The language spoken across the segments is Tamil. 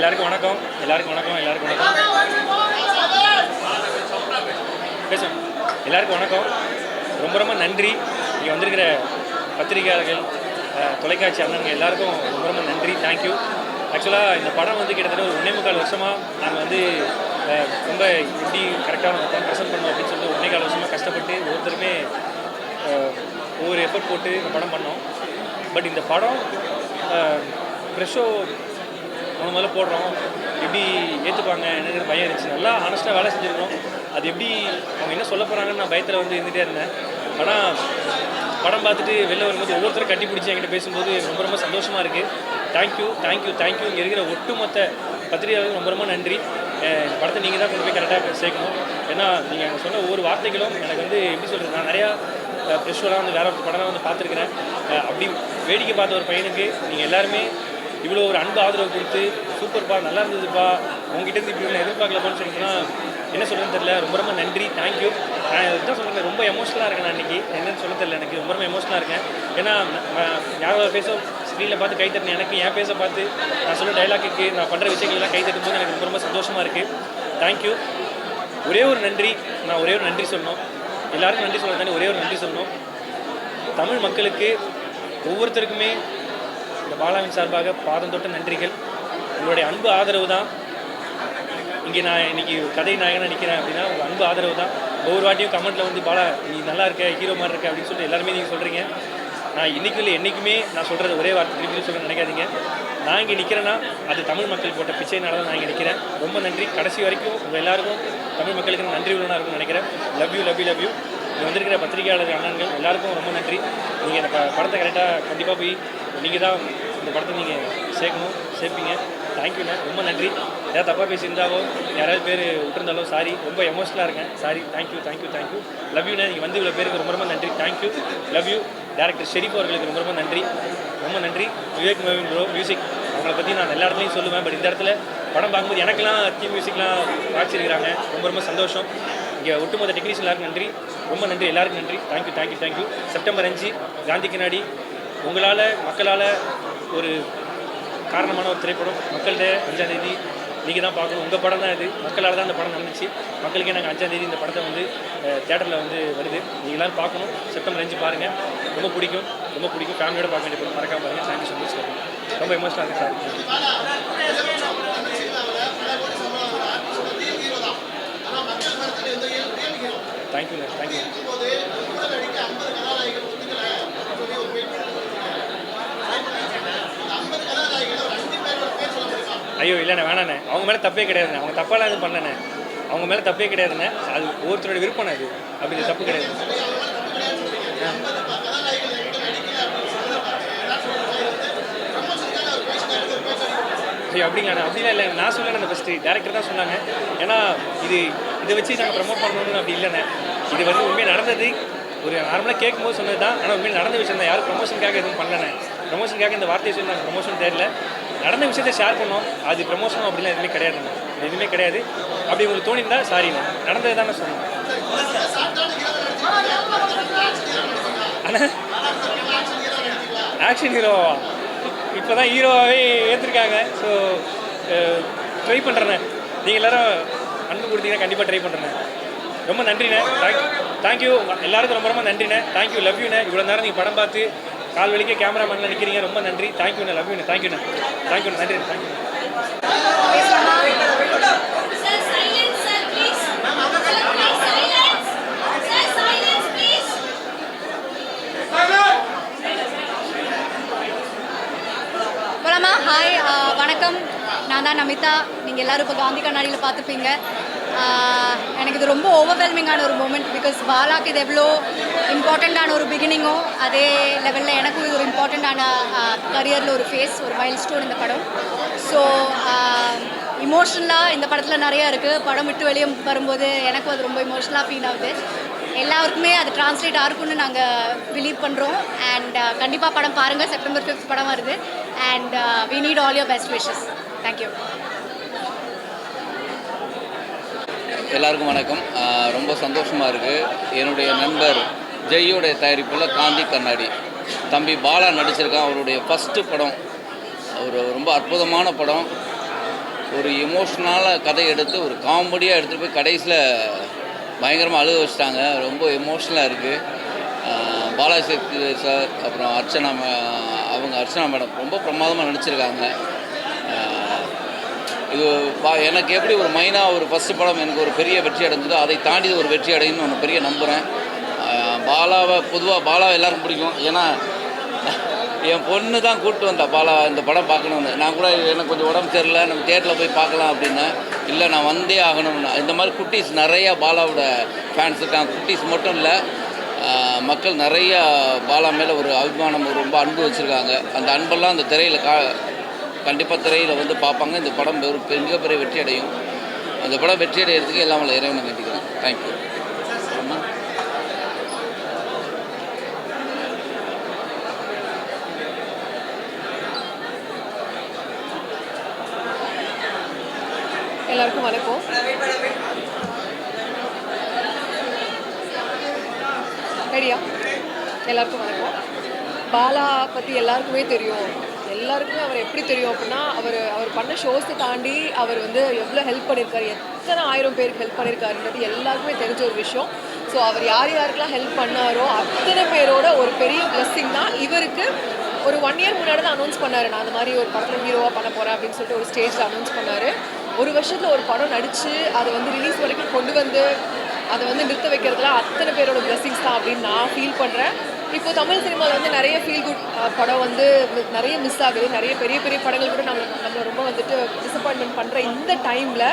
எல்லாருக்கும் வணக்கம். எல்லாருக்கும் வணக்கம். எல்லாருக்கும் வணக்கம். பேசும் எல்லாருக்கும் வணக்கம். ரொம்ப ரொம்ப நன்றி. இங்கே வந்திருக்கிற பத்திரிகையாளர்கள் தொலைக்காட்சி அண்ணனுங்க எல்லாருக்கும் ரொம்ப ரொம்ப நன்றி. தேங்க்யூ ஆக்சுவலாக இந்த படம் வந்து கிட்டத்தட்ட ஒரு ஒன்றே முக்கால் வருஷமாக நாங்கள் வந்து ரொம்ப எப்படி கரெக்டான படம் ப்ரெசென்ட் பண்ணோம் அப்படின்னு சொல்லிட்டு ஒன்றே கால் வருஷமாக கஷ்டப்பட்டு ஒவ்வொருத்தருமே ஒவ்வொரு எஃபர்ட் போட்டு இந்த படம் பண்ணோம். பட் இந்த படம் ஃப்ரெஷ்ஷோ நம்ம முதல்ல போடுறோம். எப்படி ஏற்றுப்பாங்க என்னங்கிற பயம் இருந்துச்சு. நல்லா ஹானஸ்ட்டாக வேலை செஞ்சுருக்கோம். அது எப்படி அவங்க என்ன சொல்ல போகிறாங்கன்னு நான் பயத்தில் வந்து இருந்துகிட்டே இருந்தேன். ஆனால் படம் பார்த்துட்டு வெளில வரும்போது ஒவ்வொருத்தரும் கட்டி பிடிச்சி என்கிட்ட பேசும்போது ரொம்ப ரொம்ப சந்தோஷமாக இருக்குது தேங்க்யூ தேங்க்யூ தேங்க்யூ இங்கே இருக்கிற ஒட்டுமொத்த பத்திரிகையாளர்களுக்கு ரொம்ப ரொம்ப நன்றி. படத்தை நீங்கள் தான் கொண்டு போய் கரெக்டாக சேர்க்கணும். ஏன்னா நீங்கள் சொன்ன ஒவ்வொரு வார்த்தைகளும் எனக்கு வந்து எப்படி சொல்கிறது நான் நிறையா ப்ரெஷ்வராக வந்து வேறு ஒரு படம்லாம் வந்து பார்த்துருக்குறேன். அப்படி வேடிக்கை பார்த்த ஒரு பையனுக்கு நீங்கள் எல்லாருமே இவ்வளோ ஒரு அன்பு ஆதரவு கொடுத்து சூப்பர்ப்பா நல்லா இருந்ததுப்பா. உங்ககிட்ட இருந்து இப்படி நான் எதிர்பார்க்கலப்பான்னு சொல்லிட்டுனா என்ன சொல்கிறேன்னு தெரியல. ரொம்ப ரொம்ப நன்றி. தேங்க்யூ நான் இதுதான் சொல்கிறேன் ரொம்ப எமோஷனலாக இருக்கேன் நான் இன்றைக்கி என்னன்னு சொல்ல தெரியல எனக்கு. ரொம்ப ரொம்ப எமோஷனலாக இருக்கேன். ஏன்னா நான் யாரோ பேச ஸ்க்ரீனில் பார்த்து கை தட்டினேன் எனக்கு என் பேச பார்த்து நான் சொல்ல டைலாக்குக்கு நான் பண்ணுற விஷயங்கள்லாம் கை தட்டும் போது எனக்கு ரொம்ப ரொம்ப சந்தோஷமாக இருக்குது தேங்க்யூ ஒரே ஒரு நன்றி. நான் ஒரே ஒரு நன்றி சொல்லணும். எல்லாருக்கும் நன்றி சொல்ல தானே ஒரே ஒரு நன்றி சொல்லணும். தமிழ் மக்களுக்கு ஒவ்வொருத்தருக்குமே இந்த பாலாவின் சார்பாக பாதம் தொட்ட நன்றிகள். உங்களுடைய அன்பு ஆதரவு தான். இங்கே நான் இன்றைக்கி கதை நாயகனாக நிற்கிறேன் அப்படின்னா உங்கள் அன்பு ஆதரவு தான். ஒவ்வொரு வாட்டியும் கமெண்ட்டில் வந்து பாலா நீ நல்லா இருக்க ஹீரோ மாதிரி இருக்க அப்படின்னு சொல்லிட்டு எல்லாருமே நீங்கள் சொல்கிறீங்க நான் இன்னைக்கு இல்லை என்றைக்குமே நான் சொல்கிறது ஒரே வார்த்தை திருப்பி சொல்ல நினைக்காதீங்க. நான் இங்கே நிற்கிறேன்னா அது தமிழ் மக்கள் போட்ட பிச்சைனால தான் நான் இங்கே நிற்கிறேன் ரொம்ப நன்றி. கடைசி வரைக்கும் உங்கள் எல்லாருக்கும் தமிழ் மக்களுக்கு நன்றி உள்ளனாக இருக்கும்னு நினைக்கிறேன். Love you love you love you இங்கே வந்திருக்கிற பத்திரிகையாளர் அண்ணன்கள் எல்லாருக்கும் ரொம்ப நன்றி. நீங்கள் இந்த ப- படத்தை கரெக்டாக கண்டிப்பாக போய் நீங்கள் தான் இந்த படத்தை நீங்கள் சேர்க்கணும் சேர்ப்பீங்க. தேங்க்யூண்ணே ரொம்ப நன்றி. ஏதாவது தப்பாக பேசியிருந்தாவோ யாராவது பேர் விட்டுருந்தாலோ சாரி ரொம்ப எமோஷனலாக இருக்கேன். Sorry thank you thank you thank you love யூண்ணே நீங்கள் வந்து இவ்வளோ பேருக்கு ரொம்ப ரொம்ப நன்றி. Thank you love you director Sherif அவர்களுக்கு ரொம்ப ரொம்ப நன்றி. ரொம்ப நன்றி. விவேக் மோவின் ப்ரோ மியூசிக் அவங்கள பற்றி நான் எல்லா இடத்துலையும் சொல்லுவேன். பட் இந்த இடத்துல படம் பார்க்கும்போது எனக்கெல்லாம் தீம் மியூசிக்லாம் வாட்சிருக்கிறாங்க ரொம்ப ரொம்ப சந்தோஷம். இங்கே ஒட்டுமொத்த டெக்னீஷியன் எல்லாருக்கும் நன்றி. ரொம்ப நன்றி. எல்லாருக்கும் நன்றி. தேங்க்யூ தேங்க்யூ தேங்க்யூ செப்டம்பர் அஞ்சு காந்தி கண்ணாடி உங்களால் மக்களால் ஒரு காரணமான ஒரு திரைப்படம். மக்கள்கிட்ட அஞ்சாந்தேதி நீங்கள் தான் பார்க்கணும். உங்கள் படம் தான் இது. மக்களால் தான் அந்த படம் நடந்துச்சு. மக்களுக்கே நாங்கள் அஞ்சாந்தேதி இந்த படத்தை வந்து தேட்டரில் வந்து வருது. நீங்கள் எல்லோரும் பார்க்கணும். செப்டம்பர் அஞ்சு பாருங்கள் ரொம்ப பிடிக்கும். ரொம்ப பிடிக்கும். ஃபேமிலியோட பார்க்க வேண்டிய படம். மறக்காம பாருங்கள் தேங்க்யூ ஸோ மச் ரொம்ப எமோஷனலாக இருக்குது சார் தேங்க்யூண்ணே தேங்க்யூ ஐயோ இல்லைண்ணே வேணாண்ணே. அவங்க மேலே தப்பே கிடையாதுண்ணே. அவங்க தப்பாலாம் எதுவும் பண்ணலண்ணே. அவங்க மேலே தப்பே கிடையாதுண்ணே. அது ஒவ்வொருத்தரோட விருப்பம் அது. அப்படி தப்பு கிடையாது. ஐயோ அப்படிங்கண்ணா அப்படிலாம் இல்லை நான் சொல்லலை அந்த ஃபஸ்ட்டு டேரக்டர் தான் சொன்னாங்க. ஏன்னா இது இதை வச்சு நாங்கள் ப்ரமோட் பண்ணணும்னு அப்படி இல்லைண்ணே. இது வந்து உண்மையாக நடந்தது. ஒரு நார்மலாக கேட்கும்போது சொன்னது தான் ஆனால் உண்மையாக நடந்த விஷயம் தான் யாரும் ப்ரமோஷனுக்காக எதுவும் பண்ணலண்ணே. ப்ரமோஷனுக்காக இந்த வார்த்தையை சொல்லி நாங்கள் ப்ரமோஷன் தெரியல நடந்த விஷயத்தை ஷேர் பண்ணோம். அது ப்ரமோஷன் அப்படிலாம் எதுவுமே கிடையாதுண்ணே எதுவுமே கிடையாது. அப்படி உங்களுக்கு தோணியிருந்தா சாரிண்ணா நடந்தது தானே சொன்னோம் அண்ணா ஆக்ஷன் ஹீரோவா இப்போ தான் ஹீரோவாகவே ஏற்றிருக்காங்க ஸோ ட்ரை பண்ணுறேண்ணே நீங்கள் எல்லோரும் அன்பு கொடுத்தீங்கன்னா கண்டிப்பாக ட்ரை பண்ணுறேண்ணே ரொம்ப நன்றிண்ணே தேங்க் தேங்க்யூ எல்லாருக்கும் ரொம்ப ரொம்ப நன்றிண்ணே தேங்க்யூ லவ் யூண்ணே இவ்வளோ நேரம் நீங்கள் படம் பார்த்து கால் வலிக்க கேமராமேனில் நிற்கிறீங்க ரொம்ப நன்றி. தேங்க்யூண்ணே லவ் யூண்ணே தேங்க்யூண்ணே தேங்க்யூண்ணே நன்றி தேங்க்யூ ஹாய் uh, வணக்கம். நான் தான் நமிதா. நீங்கள் எல்லாரும் இப்போ காந்தி கண்ணாடியில் பார்த்துப்பீங்க. Uh, எனக்கு இது ரொம்ப ஓவர்வெல்மிங்கான ஒரு மூமெண்ட் பிகாஸ் பாலாக்கு இது எவ்வளோ இம்பார்ட்டண்ட்டான ஒரு பிகினிங்கும் அதே லெவலில் எனக்கும் இது ஒரு இம்பார்ட்டண்ட்டான கரியரில் ஒரு ஃபேஸ் ஒரு மைல் ஸ்டோன் இந்த படம். ஸோ இமோஷனலாக இந்த படத்தில் நிறையா இருக்குது படம் விட்டு வெளியே வரும்போது எனக்கும் அது ரொம்ப இமோஷனலாக ஃபீல் ஆகுது. எல்லாருக்குமே அது டிரான்ஸ்லேட் ஆகும்னு நாங்கள் பிலீவ் பண்ணுறோம் அண்ட் கண்டிப்பாக படம் பாருங்கள் செப்டம்பர் ஃபிஃப்த் படம் வருது. And we need all your best wishes thank you எல்லாருக்கும் வணக்கம். ரொம்ப சந்தோஷமாக இருக்குது என்னுடைய நண்பர் ஜெய்யோடைய தயாரிப்பில் காந்தி கண்ணாடி. தம்பி பாலா நடிச்சிருக்கான் அவருடைய ஃபஸ்ட்டு படம். ஒரு ரொம்ப அற்புதமான படம். ஒரு எமோஷ்னலான கதை எடுத்து ஒரு காமெடியாக எடுத்துகிட்டு போய் கடைசியில் பயங்கரமாக அழுக வச்சிட்டாங்க. ரொம்ப எமோஷ்னலாக இருக்குது பாலாசக்தி சார் அப்புறம் அர்ச்சனா மே- அவங்க அர்ச்சனா மேடம் ரொம்ப பிரமாதமாக நடிச்சிருக்காங்க. இது பா எனக்கு எப்படி ஒரு மைனாக ஒரு ஃபஸ்ட்டு படம் எனக்கு ஒரு பெரிய வெற்றி அடைஞ்சதோ அதை தாண்டி ஒரு வெற்றி அடையும்னு ஒன்று பெரிய நம்புகிறேன் பாலாவை பொதுவாக பாலாவை எல்லாருக்கும் பிடிக்கும். ஏன்னா என் பொண்ணு தான் கூப்பிட்டு வந்தா பாலா இந்த படம் பார்க்கணும்னு. நான் கூட எனக்கு கொஞ்சம் உடம்பு சரியில்லை நம்ம தேட்டரில் போய் பார்க்கலாம் அப்படின்னு. இல்லை நான் வந்தே ஆகணும்னு. இந்த மாதிரி குட்டீஸ் நிறையா பாலாவோட ஃபேன்ஸ் இருக்காங்க. குட்டீஸ் மட்டும் இல்லை மக்கள் நிறையா பாலா மேலே ஒரு அபிமானம் ஒரு ரொம்ப அன்பு வச்சுருக்காங்க. அந்த அன்பெல்லாம் அந்த திரையில் கா கண்டிப்பாக திரையில் வந்து பார்ப்பாங்க. இந்த படம் ஒரு மிகப்பெரிய வெற்றி அடையும் அந்த படம் வெற்றி அடையிறதுக்கு எல்லாம் இறைவனை வேண்டிக்கிறேன். தேங்க்யூ எல்லாருக்கும் வணக்கம். ரெடியா எல்லாருக்கும் வணக்கம். பாலா பற்றி எல்லாருக்குமே தெரியும். எல்லாருக்குமே அவர் எப்படி தெரியும் அப்படின்னா அவர் அவர் பண்ண ஷோஸை தாண்டி அவர் வந்து எவ்வளோ ஹெல்ப் பண்ணியிருக்காரு எத்தனை ஆயிரம் பேருக்கு ஹெல்ப் பண்ணியிருக்காருன்றது எல்லாருக்குமே தெரிஞ்ச ஒரு விஷயம். ஸோ அவர் யார் யாருக்கெல்லாம் ஹெல்ப் பண்ணாரோ அத்தனை பேரோட ஒரு பெரிய blessing தான் இவருக்கு ஒரு ஒன் இயர் முன்னாடி தான் அனௌன்ஸ் பண்ணாரு. நான் அந்த மாதிரி ஒரு படத்தில் ஹீரோவாக பண்ண போகிறேன் அப்படின்னு சொல்லிட்டு ஒரு ஸ்டேஜில் அனௌன்ஸ் பண்ணார். ஒரு வருஷத்தில் ஒரு படம் நடித்து அதை வந்து ரிலீஸ் வரைக்கும் கொண்டு வந்து அதை வந்து நிறுத்த வைக்கிறதுலாம் அத்தனை பேரோட பிளஸிங்ஸ் தான் அப்படின்னு நான் ஃபீல் பண்ணுறேன் இப்போ தமிழ் சினிமாவில் வந்து நிறைய ஃபீல் குட் படம் வந்து நிறைய மிஸ் ஆகுது. நிறைய பெரிய பெரிய படங்கள் கூட நம்ம நம்மளை ரொம்ப வந்துட்டு டிசப்பாயின்மெண்ட் பண்ணுற இந்த டைமில்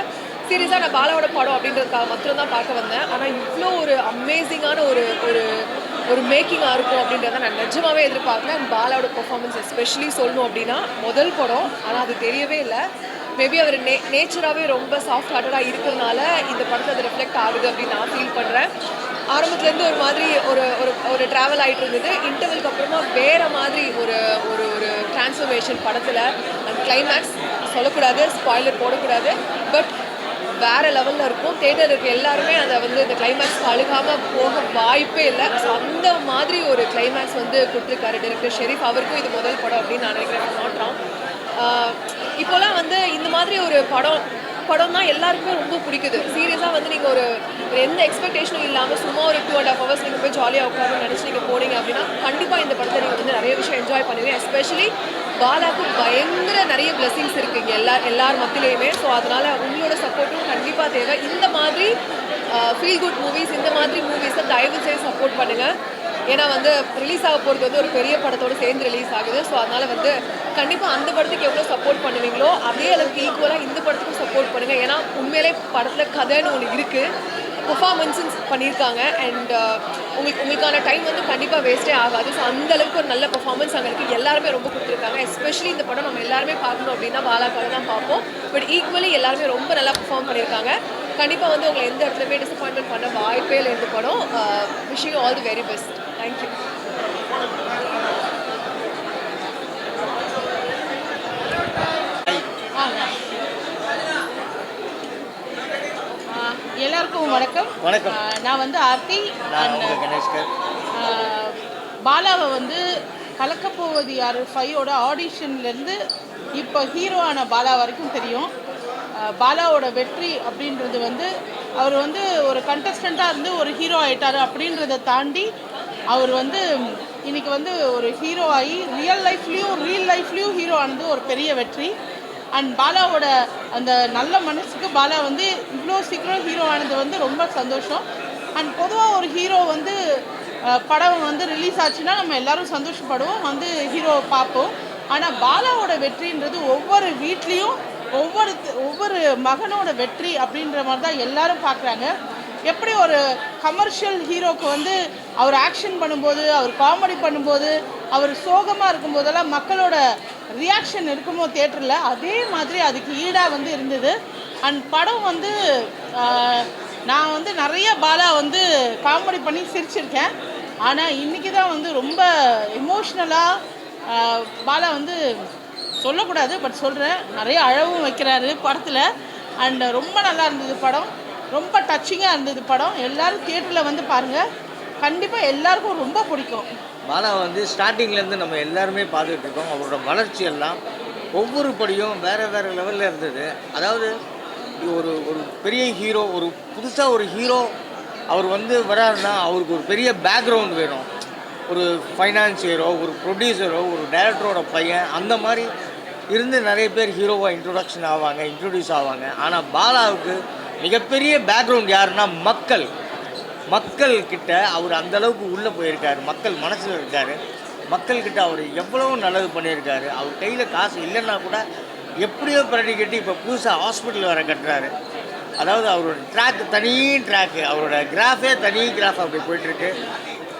சீரியஸாக நான் பாலாவோட படம் அப்படின்றதுக்காக மட்டும் தான் பார்க்க வந்தேன். ஆனால் இவ்வளோ ஒரு அமேசிங்கான ஒரு ஒரு ஒரு மேக்கிங்காக இருக்கும் அப்படின்றத நான் நிஜமாகவே எதிர்பார்க்கல. அண்ட் பாலாவோட பெர்ஃபார்மன்ஸ் எஸ்பெஷலி சொல்லணும் அப்படின்னா முதல் படம். ஆனால் அது தெரியவே இல்லை. மேபி அவர் நே நேச்சராகவே ரொம்ப சாஃப்ட் ஹார்ட்டடாக இருக்கிறதுனால இந்த படத்தில் அது ரிஃப்ளெக்ட் ஆகுது அப்படின்னு நான் ஃபீல் பண்ணுறேன் ஆரம்பத்துலேருந்து ஒரு மாதிரி ஒரு ஒரு ஒரு ட்ராவல் ஆகிட்டு இருந்தது. இன்டர்வலுக்கு அப்புறமா வேறு மாதிரி ஒரு ஒரு ஒரு டிரான்ஸ்ஃபர்மேஷன் படத்தில் அந்த கிளைமேக்ஸ் சொல்லக்கூடாது ஸ்பாய்லர் போடக்கூடாது. பட் வேற லெவலில் இருக்கும். தேட்டர் இருக்க எல்லாருமே அதை வந்து இந்த கிளைமேக்ஸ் அழுகாமல் போக வாய்ப்பே இல்லை. ஸோ அந்த மாதிரி ஒரு கிளைமேக்ஸ் வந்து கொடுத்துருக்காரு டேரக்டர் ஷெரீஃப் அவருக்கும் இது முதல் படம் அப்படின்னு நான் நினைக்கிறேன். நாட்றான் இப்போலாம் வந்து இந்த மாதிரி ஒரு படம் படம் தான் எல்லாருக்குமே ரொம்ப பிடிக்குது. சீரியஸாக வந்து நீங்கள் ஒரு எந்த எக்ஸ்பெக்டேஷனும் இல்லாமல் சும்மா ஒரு டூ அண்ட் ஹாஃப் ஹவர்ஸ் நீங்கள் போய் ஜாலியாக உட்காந்து நினச்சி நீங்கள் போனீங்க அப்படின்னா கண்டிப்பாக இந்த படத்தை நீங்கள் வந்து நிறைய விஷயம் என்ஜாய் பண்ணுவீங்க. எஸ்பெஷலி பாலாக்கு பயங்கர நிறைய பிளெஸிங்ஸ் இருக்குங்க எல்லா எல்லார் மத்தியிலையுமே. ஸோ அதனால் உங்களோட சப்போர்ட்டும் கண்டிப்பாக தேவை. இந்த மாதிரி ஃபீல் குட் மூவிஸ் இந்த மாதிரி மூவிஸை தயவு செய்து சப்போர்ட் பண்ணுங்கள் ஏன்னா வந்து ரிலீஸ் ஆக போகிறது வந்து ஒரு பெரிய படத்தோட சேர்ந்து ரிலீஸ் ஆகுது. ஸோ அதனால் வந்து கண்டிப்பாக அந்த படத்துக்கு எவ்வளோ சப்போர்ட் பண்ணுவீங்களோ அதே அளவுக்கு ஈக்குவலாக இந்த படத்துக்கும் சப்போர்ட் பண்ணுங்கள் ஏன்னா உண்மையிலே படத்தில் கதைன்னு ஒன்று இருக்குது பெர்ஃபார்மன்ஸும் பண்ணியிருக்காங்க. அண்ட் uh, உங்களுக்கு உங்களுக்கான டைம் வந்து கண்டிப்பாக வேஸ்ட்டே ஆகாது. ஸோ அந்த அளவுக்கு ஒரு நல்ல பர்ஃபார்மன்ஸ் அங்கே இருக்குது எல்லாருமே ரொம்ப கொடுத்துருக்காங்க. எஸ்பெஷலி இந்த படம் நம்ம எல்லாருமே பார்க்கணும் அப்படின்னா பாலாக்காக தான் பார்ப்போம். பட் ஈக்குவலி எல்லாருமே ரொம்ப நல்லா பர்ஃபார்ம் பண்ணியிருக்காங்க. கண்டிப்பாக வந்து உங்களை எந்த இடத்துலையுமே டிசப்பாயின்மெண்ட் பண்ண வாய்ப்பே இல்லை இந்த படம். Wishing all the very best thank you எல்லாருக்கும் வணக்கம். வணக்கம். நான் வந்து ஆர்த்தி கணேஷ்கர். பாலாவை வந்து கலக்கப்போவது யார்? ஃபைவோட ஆடிஷன்லேருந்து இப்போ ஹீரோ ஆன பாலா வரைக்கும் தெரியும். பாலாவோட வெற்றி அப்படின்றது வந்து அவர் வந்து ஒரு கண்டஸ்டண்ட்டாக இருந்து ஒரு ஹீரோ ஆயிட்டாரு அப்படின்றத தாண்டி அவர் வந்து இன்னைக்கு வந்து ஒரு ஹீரோ ஆகி ரியல் லைஃப்லேயும் ரியல் லைஃப்லேயும் ஹீரோ ஆனது ஒரு பெரிய வெற்றி. அண்ட் பாலாவோட அந்த நல்ல மனசுக்கு பாலா வந்து இவ்வளோ சீக்கிரம் ஹீரோ ஆனது வந்து ரொம்ப சந்தோஷம். அண்ட் பொதுவாக ஒரு ஹீரோ வந்து படம் வந்து ரிலீஸ் ஆச்சுன்னா நம்ம எல்லாரும் சந்தோஷப்படுவோம் வந்து ஹீரோவை பார்ப்போம். ஆனால் பாலாவோட வெற்றின்றது ஒவ்வொரு வீட்லேயும் ஒவ்வொரு ஒவ்வொரு மகனோட வெற்றி அப்படின்ற மாதிரி தான் எல்லாரும் பார்க்குறாங்க. எப்படி ஒரு கமர்ஷியல் ஹீரோக்கு வந்து அவர் ஆக்ஷன் பண்ணும்போது அவர் காமெடி பண்ணும்போது அவர் சோகமாக இருக்கும்போதெல்லாம் மக்களோட ரியாக்ஷன் இருக்குமோ தேட்டரில் அதே மாதிரி அதுக்கு ஈடாக வந்து இருந்தது. அண்ட் படம் வந்து நான் வந்து நிறைய பாலா வந்து காமெடி பண்ணி சிரிச்சிருக்கேன். ஆனால் இன்றைக்கி தான் வந்து ரொம்ப எமோஷ்னலாக பாலா வந்து சொல்லக்கூடாது பட் சொல்கிறேன் நிறைய அழவும் வைக்கிறாரு படத்தில். அண்ட் ரொம்ப நல்லா இருந்தது படம். ரொம்ப டச்சிங்காக இருந்தது படம். எல்லாரும் தியேட்டரில் வந்து பாருங்கள் கண்டிப்பாக எல்லாருக்கும் ரொம்ப பிடிக்கும். பாலா வந்து ஸ்டார்டிங்லேருந்து நம்ம எல்லாருமே பார்த்துட்டு இருக்கோம். அவரோட வளர்ச்சி எல்லாம் ஒவ்வொரு படியும் வேறு வேறு லெவலில் இருந்தது. அதாவது ஒரு ஒரு பெரிய ஹீரோ ஒரு புதுசாக ஒரு ஹீரோ அவர் வந்து வராருன்னா அவருக்கு ஒரு பெரிய பேக்ரவுண்ட் வேணும். ஒரு ஃபைனான்சியரோ ஒரு ப்ரொடியூசரோ ஒரு டைரக்டரோட பையன் அந்த மாதிரி இருந்து நிறைய பேர் ஹீரோவாக இன்ட்ரொடக்ஷன் ஆவாங்க இன்ட்ரொடியூஸ் ஆவாங்க. ஆனால் பாலாவுக்கு மிகப்பெரிய பேக்ரவுண்ட் யாருன்னா மக்கள். மக்கள் கிட்ட அவர் அந்த அளவுக்கு உள்ளே போயிருக்காரு. மக்கள் மனசில் இருக்காரு. மக்கள்கிட்ட அவர் எவ்வளோ நல்லது பண்ணியிருக்காரு. அவர் கையில் காசு இல்லைன்னா கூட எப்படியோ பிரடி கட்டி இப்போ புதுசாக ஹாஸ்பிட்டல் வர கட்டுறாரு. அதாவது அவரோட ட்ராக் தனி ட்ராக்கு அவரோட கிராஃபே தனி கிராஃப் அப்படி போயிட்டுருக்கு.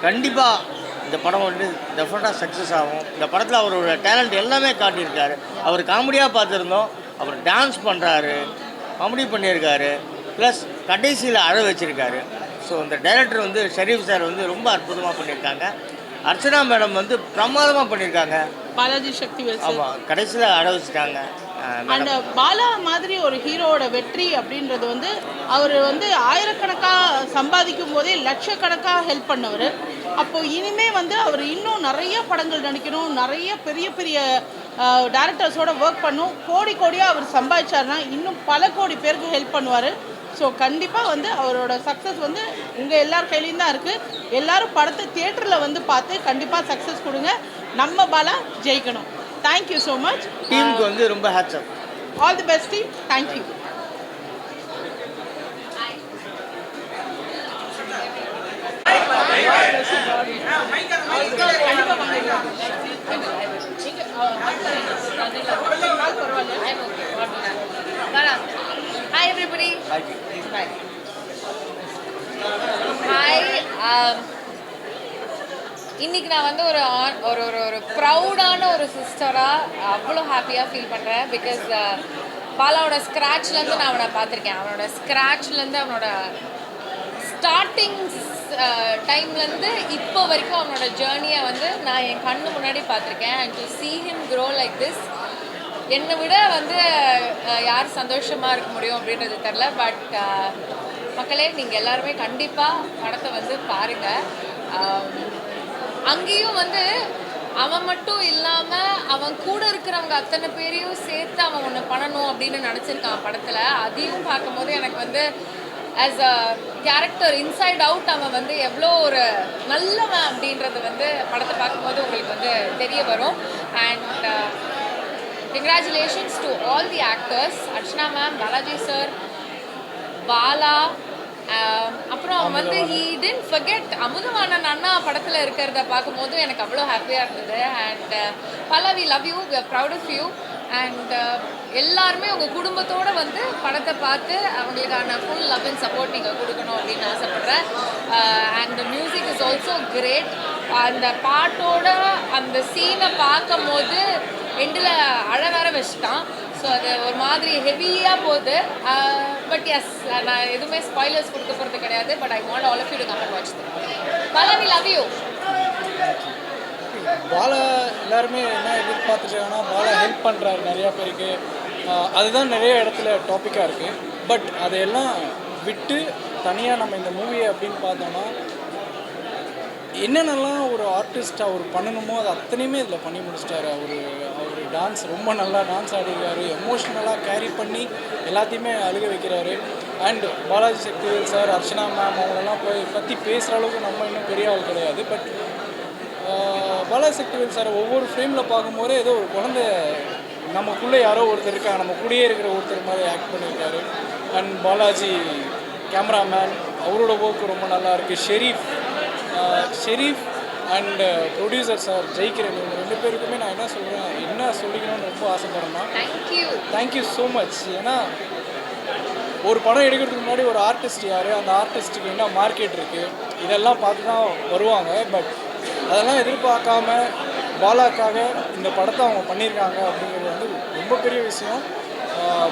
கண்டிப்பாக இந்த படம் வந்து டெஃபினட்டாக சக்ஸஸ் ஆகும். இந்த படத்தில் அவரோட டேலண்ட் எல்லாமே காட்டியிருக்காரு. அவர் காமெடியாக பார்த்துருந்தோம். அவர் டான்ஸ் பண்ணுறாரு காமெடி பண்ணியிருக்காரு. ப்ளஸ் கடைசியில் அழ வச்சிருக்காரு. ஸோ இந்த டைரக்டர் வந்து ஷரீஃப் சார் வந்து ரொம்ப அற்புதமாக பண்ணியிருக்காங்க. அர்ச்சனா மேடம் வந்து பிரமாதமாக பண்ணியிருக்காங்க. பாலாஜி சார் ஆமாம் கடைசியில் அழ வச்சுட்டாங்க. மேடம் பாலா மாதிரி ஒரு ஹீரோவோட வெற்றி அப்படின்றது வந்து அவர் வந்து ஆயிரக்கணக்காக சம்பாதிக்கும் போதே லட்சக்கணக்காக ஹெல்ப் பண்ணவர். அப்போ இனிமே வந்து அவர் இன்னும் நிறைய படங்கள் நடிக்கணும் நிறைய பெரிய பெரிய டேரக்டர்ஸோட ஒர்க் பண்ணும். கோடி கோடியாக அவர் சம்பாதிச்சாருன்னா இன்னும் பல கோடி பேருக்கு ஹெல்ப் பண்ணுவார். ஸோ கண்டிப்பாக வந்து அவரோட சக்ஸஸ் வந்து உங்கள் எல்லார் கையிலையும் தான் இருக்குது எல்லாரும் படத்தை தியேட்டரில் வந்து பார்த்து கண்டிப்பாக சக்ஸஸ் கொடுங்க. நம்ம பாலா ஜெயிக்கணும். தேங்க்யூ ஸோ மச் டீமுக்கு வந்து ரொம்ப hats off all the best team thank you hi everybody hi இன்னைக்கு நான் வந்து ஒரு ஆன் ஒரு ஒரு ஒரு ப்ரௌடான ஒரு சிஸ்டராக அவ்வளோ ஹாப்பியாக ஃபீல் பண்ணுறேன் பிகாஸ் பாலாவோட ஸ்க்ராட்ச்லேருந்து நான் அவனை பார்த்துருக்கேன். அவனோட ஸ்க்ராட்ச்லேருந்து அவனோட ஸ்டார்டிங் டைம்லேருந்து uh, இப்போ வரைக்கும் அவனோட ஜேர்னியை வந்து நான் என் கண்ணு முன்னாடி பார்த்துருக்கேன். And to see him grow like this என்னை விட வந்து uh, யார் சந்தோஷமாக இருக்க முடியும் அப்படின்றது தெரில பட் uh, மக்களே நீங்கள் எல்லாருமே கண்டிப்பாக படத்தை வந்து பாருங்கள் um, அங்கேயும் வந்து அவன் மட்டும் இல்லாமல் அவன் கூட இருக்கிறவங்க அத்தனை பேரையும் சேர்த்து அவன் ஒன்று பண்ணணும் அப்படின்னு நினச்சிருக்கான் படத்தில். அதையும் பார்க்கும்போது எனக்கு வந்து as a character inside out அவன் வந்து எவ்வளோ ஒரு நல்லவன் அப்படின்றது வந்து படத்தை பார்க்கும்போது உங்களுக்கு வந்து தெரிய வரும். And congratulations to all the actors Archana ma'am Balaji sir Bala அப்புறம் அவன் வந்து ஹீ டென்ட் ஃபர்கெட் அமுதவாணன் அண்ணா படத்தில் இருக்கிறத பார்க்கும்போது எனக்கு அவ்வளோ ஹாப்பியாக இருந்தது. And Bala we love you we proud of you and எல்லாருமே உங்கள் குடும்பத்தோடு வந்து படத்தை பார்த்து அவங்களுக்கான ஃபுல் லவ் அண்ட் சப்போர்ட் நீங்கள் கொடுக்கணும் அப்படின்னு ஆசைப்பட்றேன். And music is also great அந்த பாட்டோட அந்த சீனை பார்க்கும் போது எண்டில் அழ வச்சுட்டான் ஸோ அது ஒரு மாதிரி ஹெவியாக போகுது. பட் எஸ் நான் எதுவுமே ஸ்பாய்லர்ஸ் கொடுக்க போகிறது கிடையாது. But I want all of you to come and watch Bala love you Bala எல்லாருமே என்ன எதிர்பார்த்துட்டாங்கன்னா பாலா ஹெல்ப் பண்ணுறாரு நிறையா பேருக்கு. அதுதான் நிறைய இடத்துல டாப்பிக்காக இருக்குது பட் அதையெல்லாம் விட்டு தனியாக நம்ம இந்த மூவியை அப்படின்னு பார்த்தோம்னா என்னென்னலாம் ஒரு ஆர்டிஸ்ட் அவர் பண்ணணுமோ அது அத்தனையுமே இதில் பண்ணி முடிச்சிட்டாரு அவர். டான்ஸ் ரொம்ப நல்லா டான்ஸ் ஆடிருக்காரு. எமோஷ்னலாக கேரி பண்ணி எல்லாத்தையுமே அழுக வைக்கிறாரு. And Balaji Sakthivel sir Archana ma'am அவங்களெல்லாம் போய் பற்றி பேசுகிற அளவுக்கு நம்ம இன்னும் பெரிய ஆள் கிடையாது. பட் பாலாஜி சக்திவேல் சார் ஒவ்வொரு ஃப்ரேமில் பார்க்கும்போது ஏதோ ஒரு குழந்தை நமக்குள்ளே யாரோ ஒருத்தர் இருக்காங்க. நம்ம கூடயே இருக்கிற ஒருத்தர் மாதிரி ஆக்ட் பண்ணியிருக்காரு அண்ட் பாலாஜி கேமராமேன் அவரோட ஒர்க் ரொம்ப நல்லா இருக்குது Sherif Sherif and producer sir ஜெயிக்கிறேன். இவங்க ரெண்டு பேருக்குமே நான் என்ன சொல்கிறேன் என்ன சொல்லிக்கணும்னு ரொம்ப ஆசைப்படுறேன்னா thank you thank you so much ஏன்னா ஒரு படம் எடுக்கிறதுக்கு முன்னாடி ஒரு ஆர்டிஸ்ட் யார் அந்த ஆர்டிஸ்ட்டுக்கு என்ன மார்க்கெட் இருக்குது இதெல்லாம் பார்த்து தான் வருவாங்க. பட் அதெல்லாம் எதிர்பார்க்காம பாலாக்காக இந்த படத்தை அவங்க பண்ணியிருக்காங்க அப்படிங்கிறது வந்து ரொம்ப பெரிய விஷயம்.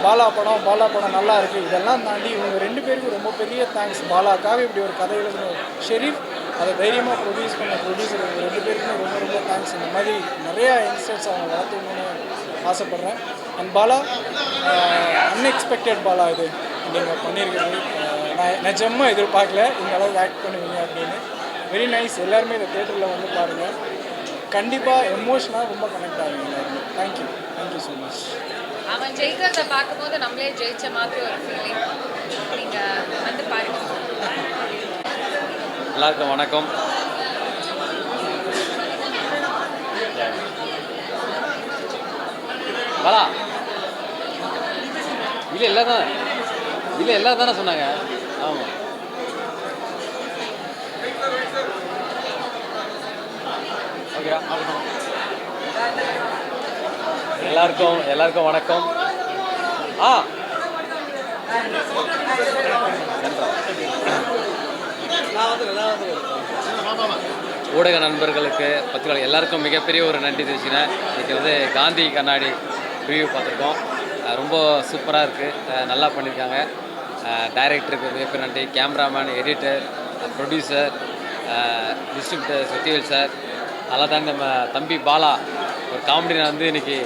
பாலா படம் பாலா படம் நல்லா இருக்குது இதெல்லாம் தாண்டி இவங்க ரெண்டு பேருக்கும் ரொம்ப பெரிய தேங்க்ஸ் பாலாக்காக இப்படி ஒரு கதை எழுதின ஷெரீஃப் அதை தைரியமாக ப்ரொடியூஸ் பண்ண ப்ரொடியூசர் ரெண்டு பேருக்குமே ரொம்ப ரொம்ப தேங்க்ஸ் இந்த மாதிரி நிறையா யங்ஸ்டர்ஸ் அவங்க வளர்த்துக்கணும்னு ஆசைப்பட்றேன். அண்ட் பாலா அன்எக்ஸ்பெக்டட் பாலா இது. நீங்கள் பண்ணியிருக்கிறது நான் நிஜமாக எதிர்பார்க்கல இந்த அளவுக்கு ஆக்ட் பண்ணுவீங்க அப்படின்னு. வெரி நைஸ் எல்லாருமே இந்த தேட்டரில் வந்து பாருங்கள் கண்டிப்பாக எமோஷனாக ரொம்ப கனெக்ட் ஆகுங்க எல்லாருமே. தேங்க்யூ தேங்க்யூ ஸோ மச் அவன் ஜெயிக்கிறத பார்க்கும்போது நம்மளே ஜெயிச்ச மாதிரி ஒரு ஃபீலிங் நீங்கள் வந்து பாருங்கள் எல்லாருக்கும் வணக்கம். பாலா இல்லை எல்லாம் தானே இல்லை எல்லாம் தானே சொன்னாங்க? ஆமாம் ஓகே எல்லாருக்கும் எல்லாருக்கும் வணக்கம். ஆ. ஊடக நண்பர்களுக்கு பத்திரிகை எல்லாருக்கும் மிகப்பெரிய ஒரு நன்றி தெரிவிச்சுக்கிறேன். இன்றைக்கி வந்து காந்தி கண்ணாடி ரிவ்யூ பார்த்துருக்கோம். ரொம்ப சூப்பராக இருக்குது நல்லா பண்ணியிருக்காங்க டைரக்டருக்கு மிகப்பெரிய நன்றி. Cameraman editor producer distributor Sathyavel sir அதெல்லாம் தாண்டி நம்ம தம்பி பாலா ஒரு காமெடியில் வந்து இன்றைக்கி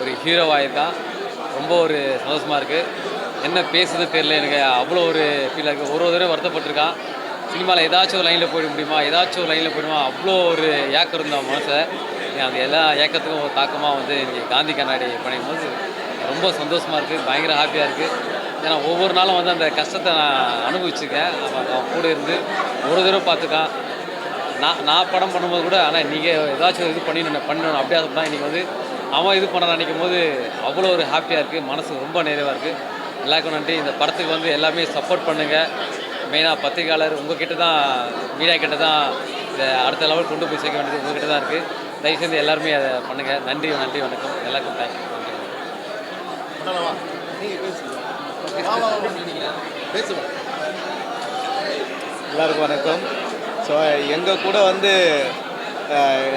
ஒரு ஹீரோவாயிருக்கான் ரொம்ப ஒரு சந்தோஷமாக இருக்குது என்ன பேசுறது தெரியல. எனக்கு அவ்வளோ ஒரு ஃபீலாக இருக்குது ஒரு ஒரு தடவை வருத்தப்பட்டிருக்கான். சினிமாவில் ஏதாச்சும் ஒரு லைனில் போயிட முடியுமா? ஏதாச்சும் ஒரு லைனில் போயிடுமா? அவ்வளோ ஒரு ஏக்கம் இருந்தான் மனசை அந்த எல்லா ஏக்கத்துக்கும் ஒரு தாக்கமாக வந்து இன்றைக்கி காந்தி கண்ணாடி பண்ணும்போது ரொம்ப சந்தோஷமாக இருக்குது பயங்கர ஹாப்பியாக இருக்குது ஏன்னா ஒவ்வொரு நாளும் வந்து அந்த கஷ்டத்தை நான் அனுபவிச்சிருக்கேன். அவன் அவன் கூட இருந்து ஒரு தடவை பார்த்துக்கான் நான் நான் படம் பண்ணும்போது கூட ஆனால் நீங்கள் ஏதாச்சும் இது பண்ணிடணும் பண்ணணும். அப்படியே தான் இன்றைக்கி வந்து அவன் இது பண்ண நினைக்கும் போது அவ்வளோ ஒரு ஹாப்பியாக இருக்குது மனசு ரொம்ப நிறைவாக இருக்குது எல்லாருக்கும் நன்றி. இந்த படத்துக்கு வந்து எல்லாமே சப்போர்ட் பண்ணுங்கள் மெயினாக பத்திரிகையாளர் உங்ககிட்ட தான் மீடியா கிட்ட தான் இதை அடுத்த லெவல் கொண்டு போய் சேர்க்க வேண்டியது உங்ககிட்ட தான் இருக்குது தயவுசெய்து எல்லாருமே அதை பண்ணுங்கள் நன்றி நன்றி வணக்கம். எல்லாருக்கும் தேங்க்யூ எல்லாருக்கும் வணக்கம். ஸோ எங்கள் கூட வந்து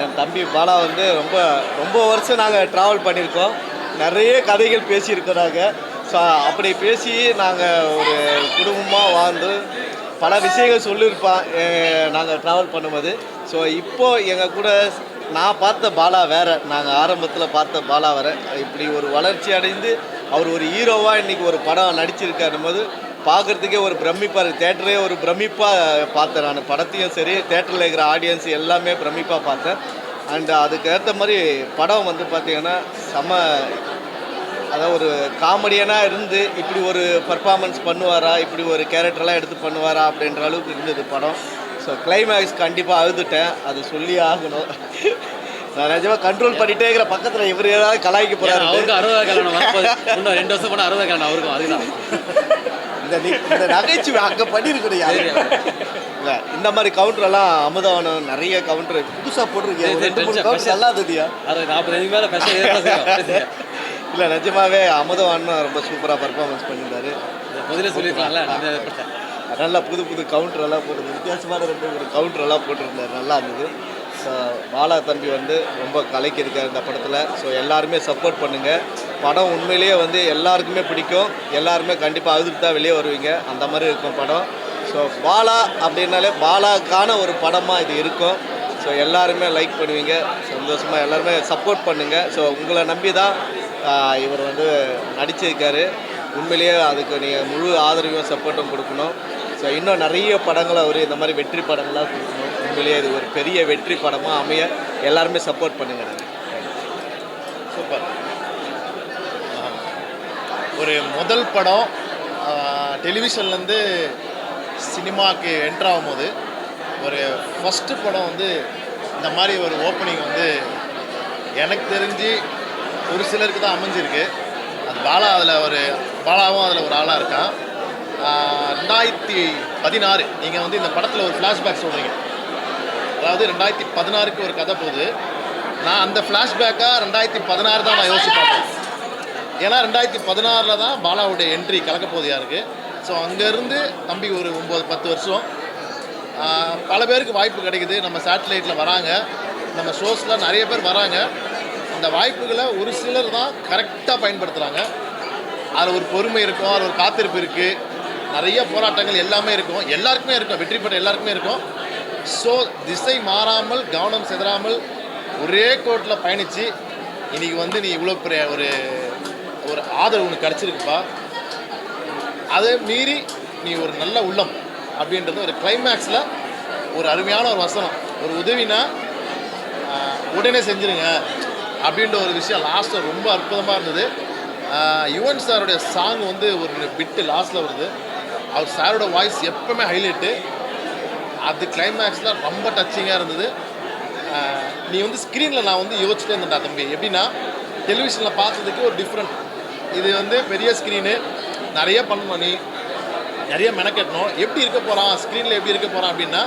என் தம்பி பாலா வந்து ரொம்ப ரொம்ப வருஷம் நாங்கள் ட்ராவல் பண்ணியிருக்கோம். நிறைய கதைகள் பேசியிருக்கோம் நாங்கள் ஸோ அப்படி பேசி நாங்கள் ஒரு குடும்பமாக வாழ்ந்து பல விஷயங்கள் சொல்லியிருப்பான் நாங்கள் ட்ராவல் பண்ணும்போது. ஸோ இப்போது எங்கள் கூட நான் பார்த்த பாலா வேறு நாங்கள் ஆரம்பத்தில் பார்த்த பாலா வேறு. இப்படி ஒரு வளர்ச்சி அடைந்து அவர் ஒரு ஹீரோவாக இன்றைக்கி ஒரு படம் நடிச்சிருக்காரும் போது பார்க்குறதுக்கே ஒரு பிரமிப்பாக இருக்குது தேட்டரே ஒரு பிரமிப்பாக பார்த்தேன் நான். படத்தையும் சரி தேட்டரில் இருக்கிற ஆடியன்ஸ் எல்லாமே பிரமிப்பாக பார்த்தேன். அண்ட் அதுக்கு ஏற்ற மாதிரி படம் வந்து பார்த்திங்கன்னா செம அதாவது ஒரு காமெடியனாக இருந்து இப்படி ஒரு பர்ஃபார்மன்ஸ் பண்ணுவாரா? இப்படி ஒரு கேரக்டர்லாம் எடுத்து பண்ணுவாரா? அப்படின்ற அளவுக்கு இருந்தது படம். ஸோ கிளைமேக்ஸ் கண்டிப்பாக அழுதுட்டேன். அது சொல்லி ஆகணும். நான் நிஜமாக கண்ட்ரோல் பண்ணிட்டே இருக்கிற பக்கத்தில் இவர் ஏதாவது கலாய்க்க போகிறாரு அவருக்கு அறுபதா கல்யாணம் இன்னும் ரெண்டு வருஷம் போனால் அறுபதா கல்யாணம் அவருக்கும் அதுதான். இந்த இந்த நகைச்சுவை அங்கே பண்ணியிருக்கணும் யாரு? இல்லை இந்த மாதிரி கவுண்டரெல்லாம் அமுதவனம் நிறைய கவுண்டர் புதுசாக கவுண்டர் நல்லா இருந்ததுயா? அறுபது நாற்பது மேலே இல்லை நிஜமாவே அமுதவானும் ரொம்ப சூப்பராக பர்ஃபார்மன்ஸ் பண்ணியிருந்தாரு. முதல்ல சொல்லியிருக்கலாம்ல நல்லா புது புது கவுண்டர் எல்லாம் போட்டு வித்தியாசமான ரெண்டு ஒரு கவுண்டர் எல்லாம் போட்டிருந்தாரு. நல்லா இருந்தது. ஸோ பாலா தம்பி வந்து ரொம்ப கலைக்கிருக்கார் இந்த படத்தில். ஸோ எல்லாருமே சப்போர்ட் பண்ணுங்கள் படம் உண்மையிலேயே வந்து எல்லாருக்குமே பிடிக்கும். எல்லாருமே கண்டிப்பாக அழுதுட்டு தான் வெளியே வருவீங்க. அந்த மாதிரி இருக்கும் படம். ஸோ பாலா அப்படின்னாலே பாலாக்கான ஒரு படமாக இது இருக்கும். ஸோ எல்லாருமே லைக் பண்ணுவீங்க. சந்தோஷமாக எல்லாருமே சப்போர்ட் பண்ணுங்கள் ஸோ உங்களை நம்பி தான் இவர் வந்து நடிச்சிருக்காரு. உண்மையிலேயே அதுக்கு நீங்கள் முழு ஆதரவையும் சப்போர்ட்டும் கொடுக்கணும். ஸோ இன்னும் நிறைய படங்களை அவர் இந்த மாதிரி வெற்றி படங்களாக கொடுக்கணும். உண்மையிலேயே இது ஒரு பெரிய வெற்றி படமாக அமைய எல்லாருமே சப்போர்ட் பண்ணுங்க சூப்பர். ஒரு முதல் படம் டெலிவிஷன்லேருந்து சினிமாவுக்கு என்ட்ரு ஆகும்போது ஒரு ஃபஸ்ட்டு படம் வந்து இந்த மாதிரி ஒரு ஓப்பனிங் வந்து எனக்கு தெரிஞ்சு ஒரு சிலருக்கு தான் அமைஞ்சிருக்கு. அது பாலா அதில் ஒரு பாலாவும் அதில் ஒரு ஆளாக இருக்கான். ரெண்டாயிரத்தி பதினாறு. நீங்கள் வந்து இந்த படத்தில் ஒரு ஃப்ளாஷ்பேக் சொல்கிறீங்க அதாவது ரெண்டாயிரத்தி பதினாறுக்கு ஒரு கதை போகுது. நான் அந்த ஃப்ளாஷ்பேக்காக ரெண்டாயிரத்தி பதினாறு தான் நான் யோசிப்பேன் ஏன்னா ரெண்டாயிரத்தி பதினாறில் தான் பாலாவுடைய என்ட்ரி கலக்க போதியாக இருக்குது ஸோ அங்கேருந்து தம்பி ஒரு ஒம்பது பத்து வருஷம். பல பேருக்கு வாய்ப்பு கிடைக்குது. நம்ம சேட்டலைட்டில் வராங்க. நம்ம ஷோஸில் நிறைய பேர் வராங்க. அந்த வாய்ப்புகளை ஒரு சிலர் தான் கரெக்டாக பயன்படுத்துகிறாங்க அதில் ஒரு பொறுமை இருக்கும் அதில் ஒரு காத்திருப்பு இருக்குது நிறைய போராட்டங்கள் எல்லாமே இருக்கும். எல்லாருக்குமே இருக்கும். வெற்றி பெற்ற எல்லாருக்குமே இருக்கும். ஸோ திசை மாறாமல் கவனம் சிதறாமல் ஒரே கோட்டில் பயணித்து இன்னைக்கு வந்து நீ இவ்வளோ பெரிய ஒரு ஒரு ஆதரவு உனக்கு கிடச்சிருக்குப்பா. அதை மீறி நீ ஒரு நல்ல உள்ளம் அப்படின்றது ஒரு கிளைமேக்ஸில் ஒரு அருமையான ஒரு வசனம். ஒரு உதவினா உடனே செஞ்சுருங்க. அப்படின்ற ஒரு விஷயம் லாஸ்ட்டில் ரொம்ப அற்புதமாக இருந்தது. யுவன் சாருடைய சாங் வந்து ஒரு பிட்டு லாஸ்ட்டில் வருது. அவர் சாரோட வாய்ஸ் எப்பவுமே ஹைலைட்டு அது கிளைமேக்ஸில் ரொம்ப டச்சிங்காக இருந்தது. நீ வந்து ஸ்க்ரீனில் நான் வந்து யோசிச்சுட்டே இருந்தேன்டா தம்பி. எப்படின்னா டெலிவிஷனில் பார்த்ததுக்கு ஒரு டிஃப்ரெண்ட் இது வந்து பெரிய ஸ்க்ரீனு நிறைய பண்ணணும் நீ? நிறைய மெனக்கட்டணும். எப்படி இருக்க போகிறான் ஸ்க்ரீனில் எப்படி இருக்க போகிறான் அப்படின்னா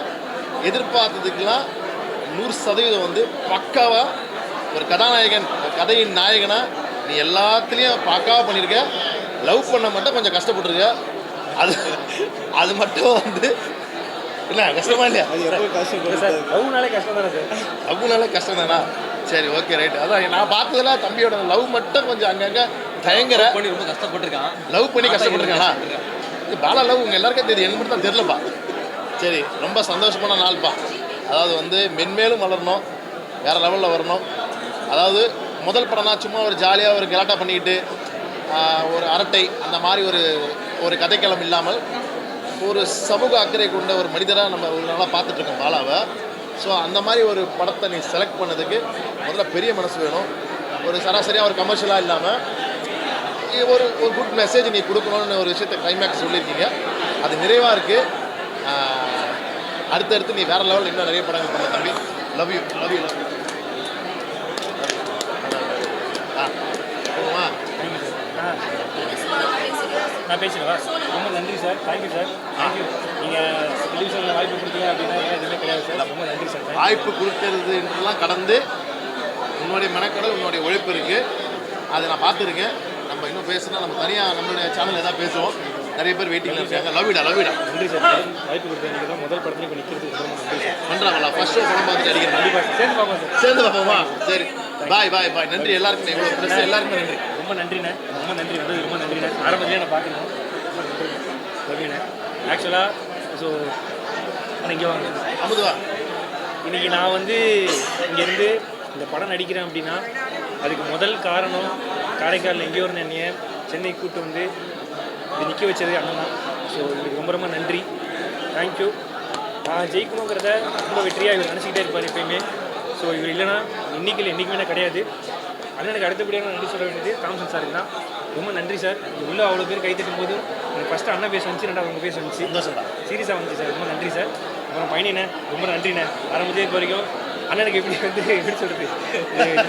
எதிர்பார்த்ததுக்கெலாம் நூறு சதவீதம் வந்து பக்காவாக ஒரு கதாநாயகன் கதையின் நாயகனா நீ எல்லாத்துலேயும் பக்காவாக பண்ணியிருக்க லவ் பண்ண மட்டும் கொஞ்சம் கஷ்டப்பட்டுருக்க. அது அது மட்டும் வந்து இல்லை கஷ்டமா இல்லையா? லவ்னாலே கஷ்டம் தானே சார் லவ்னால கஷ்டம் தானா சரி ஓகே ரைட் அதான் நான் பார்த்ததுல தம்பியோட லவ் மட்டும் கொஞ்சம் அங்கங்கே தயங்குற. பண்ணி ரொம்ப கஷ்டப்பட்டிருக்கான். லவ் பண்ணி கஷ்டப்பட்டிருக்கானா? இது பாலா லவ் உங்கள் எல்லாருக்கும் தெரியும். எனக்கு மட்டும் தான் தெரிலப்பா சரி ரொம்ப சந்தோஷமான நாள்ப்பா. அதாவது வந்து மென்மேலும் வளரணும். வேறு லெவலில் வரணும். அதாவது முதல் படம்னா சும்மா ஒரு ஜாலியாக ஒரு கலாட்டா பண்ணிக்கிட்டு ஒரு அரட்டை அந்த மாதிரி ஒரு ஒரு கதைக்களம் இல்லாமல் ஒரு சமூக அக்கறை கொண்ட ஒரு மனிதராக நம்ம ஒரு நாளாக பார்த்துட்ருக்கோம் பாலாவை. ஸோ அந்த மாதிரி ஒரு படத்தை நீ செலக்ட் பண்ணதுக்கு முதல்ல பெரிய மனசு வேணும். ஒரு சராசரியாக ஒரு கமர்ஷியலாக இல்லாமல் ஒரு ஒரு குட் மெசேஜ் நீ கொடுக்கணும்னு ஒரு விஷயத்தை கிளைமேக்ஸ் சொல்லியிருக்கீங்க. அது நிறைவாக இருக்குது அடுத்தடுத்து நீ வேறு லெவலில் இன்னும் நிறைய படங்கள் பண்ண தம்பி. Love you love you love you நான் பேசுகிறவா ரொம்ப நன்றி சார் தேங்க்யூ சார் தேங்க்யூ நீங்கள் டெலிவிஷனில் வாய்ப்பு கொடுத்தீங்க அப்படின்னா எதுவுமே கிடையாது சார் ரொம்ப நன்றி சார் வாய்ப்பு கொடுக்கறதுன்றலாம் கடந்து உன்னுடைய மெனக்கடல் உன்னுடைய உழைப்பு இருக்குது அதை நான் பார்த்துருக்கேன். நம்ம இன்னும் பேசுனா நம்ம தனியாக நம்மளுடைய சேனல் ஏதாவது பேசுவோம். நிறைய பேர் வெயிட்டிங்கில் இருக்காங்க. லவ் இடா லவ் இடா நன்றி சார் வாய்ப்பு கொடுத்த எனக்கு தான் முதல் படத்துல இப்போ நிற்கிறது பண்ணுறாங்களா ஃபர்ஸ்ட் படம் பார்த்துட்டு அடிக்கிறேன் சேர்ந்து பார்ப்போம்? சார். பாய் பாய் பாய் நன்றி. எல்லாருக்குமே. இவ்வளோ எல்லாருக்குமே நன்றி. ரொம்ப நன்றிண்ணே. ரொம்ப நன்றி. வந்தது ரொம்ப நன்றிண்ணே. ஆரம்பத்திலே நான் பார்க்கணும். ஓகேண்ணே ஆக்சுவலாக ஸோ இங்கே வாங்க. அமுதுவா. இன்றைக்கி நான் வந்து இங்கேருந்து இந்த படம் நடிக்கிறேன் அப்படின்னா அதுக்கு முதல் காரணம் காரைக்காலில் எங்கேயோ இருந்த என்னைய சென்னை கூட்டு வந்து இது நிற்க வச்சது அண்ணன் தான். ஸோ இதுக்கு ரொம்ப ரொம்ப நன்றி. தேங்க்யூ நான் ஜெயிக்கணுங்கிறத ரொம்ப வெற்றியாக இவர் நினச்சிக்கிட்டே இருப்பார் எப்பயுமே. ஸோ இவர் இல்லைன்னா இன்றைக்கில் என்றைக்குமே கிடையாது. அண்ணனுக்கு அடுத்தபடியாக நான் நன்றி சொல்ல வேண்டியது தாம்சன் சாருக்கு தான். ரொம்ப நன்றி சார் உள்ள அவ்வளோ பேர் கை தட்டும் போதும் எனக்கு ஃபஸ்ட்டு அண்ணன் பேச வந்துச்சு ரெண்டாவது உங்கள் பேச வந்துச்சு. சந்தோஷம்டா சீரியஸாக வந்துச்சு சார் ரொம்ப நன்றி சார் அப்புறம் பையனே ரொம்ப நன்றிண்ணே ஆரம்பத்தே இப்போ வரைக்கும் அண்ணனுக்கு எப்படி வந்து எப்படி சொல்கிறது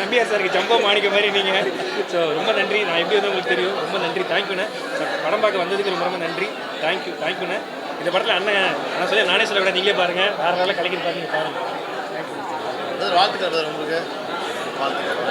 நம்பியார் சாருக்கு ஜம்போ மாணிக்க மாதிரி நீங்கள் ஸோ ரொம்ப நன்றி. நான் எப்படி வந்து உங்களுக்கு தெரியும்? ரொம்ப நன்றி. தேங்க்யூண்ணே சார் படம் பார்க்க வந்ததுக்கு ரொம்ப ரொம்ப நன்றி. தேங்க்யூ தேங்க்யூண்ணே இந்த படத்தில் அண்ணன் நான் சொல்லி நானே சொல்ல விட நீங்களே பாருங்கள் வேறு நாளில் கலைக்கிற பாருங்க பாருங்கள் வாழ்த்துக்கள் உங்களுக்கு. வாழ்த்துக்கள்